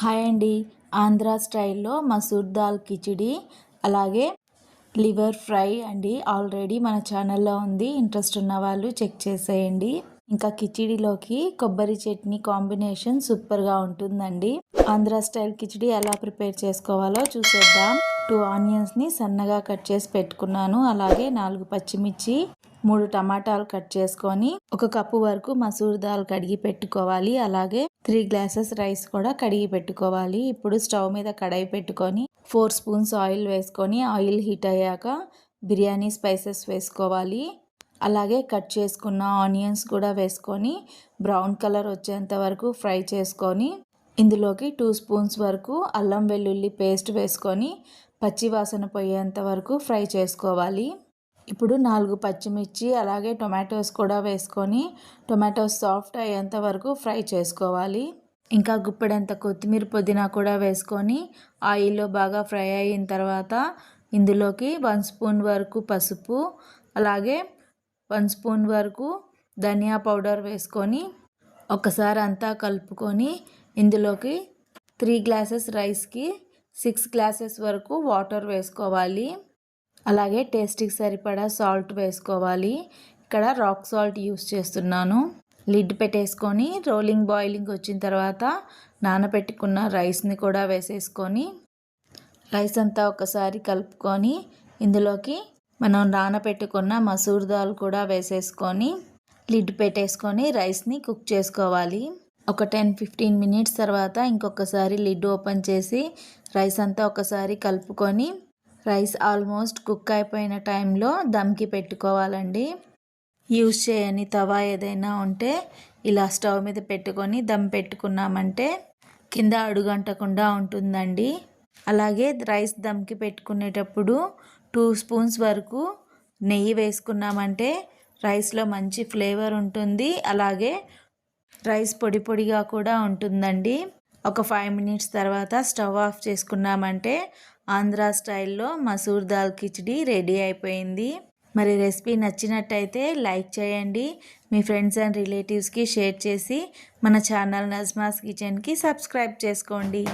Hi అండి. ఆంధ్ర స్టైల్లో మసూర్ దాల్ కిచిడి అలాగే లివర్ ఫ్రై అండి. ఆల్రెడీ మన ఛానల్లో ఉంది. ఇంట్రెస్ట్ ఉన్న వాళ్ళు చెక్ చేసేయండి. ఇంకా కిచిడిలోకి కొబ్బరి చట్నీ కాంబినేషన్ సూపర్గా ఉంటుందండి. ఆంధ్ర స్టైల్ కిచిడి ఎలా ప్రిపేర్ చేసుకోవాలో చూసేద్దాం. టూ ఆనియన్స్ని సన్నగా కట్ చేసి పెట్టుకున్నాను. అలాగే నాలుగు పచ్చిమిర్చి మూడు టమాటాలు కట్ చేసుకొని ఒక కప్పు వరకు మసూర్ దాల్ కడిగి పెట్టుకోవాలి. అలాగే త్రీ గ్లాసెస్ రైస్ కూడా కడిగి పెట్టుకోవాలి. ఇప్పుడు స్టవ్ మీద కడాయి పెట్టుకొని ఫోర్ స్పూన్స్ ఆయిల్ వేసుకొని ఆయిల్ హీట్ అయ్యాక బిర్యానీ స్పైసెస్ వేసుకోవాలి. అలాగే కట్ చేసుకున్న ఆనియన్స్ కూడా వేసుకొని బ్రౌన్ కలర్ వచ్చేంత వరకు ఫ్రై చేసుకొని ఇందులోకి టూ స్పూన్స్ వరకు అల్లం వెల్లుల్లి పేస్ట్ వేసుకొని పచ్చివాసన పోయేంత వరకు ఫ్రై చేసుకోవాలి. ఇప్పుడు నాలుగు పచ్చిమిర్చి అలాగే టొమాటోస్ కూడా వేసుకొని టొమాటోస్ సాఫ్ట్ అయ్యేంత వరకు ఫ్రై చేసుకోవాలి. ఇంకా గుప్పెడంత కొత్తిమీర పుదీనా కూడా వేసుకొని ఆయిల్లో బాగా ఫ్రై అయిన తర్వాత ఇందులోకి వన్ స్పూన్ వరకు పసుపు అలాగే వన్ స్పూన్ వరకు ధనియా పౌడర్ వేసుకొని ఒకసారి అంతా కలుపుకొని ఇందులోకి త్రీ గ్లాసెస్ రైస్కి సిక్స్ గ్లాసెస్ వరకు వాటర్ వేసుకోవాలి. అలాగే టేస్ట్కి సరిపడా సాల్ట్ వేసుకోవాలి. ఇక్కడ రాక్ సాల్ట్ యూస్ చేస్తున్నాను. లిడ్ పెట్టేసుకొని రోలింగ్ బాయిలింగ్ వచ్చిన తర్వాత నానబెట్టుకున్న రైస్ని కూడా వేసేసుకొని రైస్ అంతా ఒకసారి కలుపుకొని ఇందులోకి మనం నానబెట్టుకున్న మసూర్ దాల్ కూడా వేసేసుకొని లిడ్ పెట్టేసుకొని రైస్ని కుక్ చేసుకోవాలి. ఒక టెన్ ఫిఫ్టీన్ మినిట్స్ తర్వాత ఇంకొకసారి లిడ్ ఓపెన్ చేసి రైస్ అంతా ఒకసారి కలుపుకొని రైస్ ఆల్మోస్ట్ కుక్ అయిపోయిన టైంలో దమ్కి పెట్టుకోవాలండి. యూస్ చేయని తవా ఏదైనా ఉంటే ఇలా స్టవ్ మీద పెట్టుకొని దమ్ పెట్టుకున్నామంటే కింద అడుగంటకుండా ఉంటుందండి. అలాగే రైస్ దమ్కి పెట్టుకునేటప్పుడు టూ స్పూన్స్ వరకు నెయ్యి వేసుకున్నామంటే రైస్లో మంచి ఫ్లేవర్ ఉంటుంది. అలాగే రైస్ పొడి పొడిగా కూడా ఉంటుందండి. ఒక ఫైవ్ మినిట్స్ తర్వాత స్టవ్ ఆఫ్ చేసుకున్నామంటే ఆంధ్ర స్టైల్లో మసూర్ దాల్ కిచిడి రెడీ అయిపోయింది. మరి రెసిపీ నచ్చినట్టయితే లైక్ చేయండి. మీ ఫ్రెండ్స్ అండ్ రిలేటివ్స్కి షేర్ చేసి మన ఛానల్ నజ్మాస్ కిచెన్కి సబ్స్క్రైబ్ చేసుకోండి.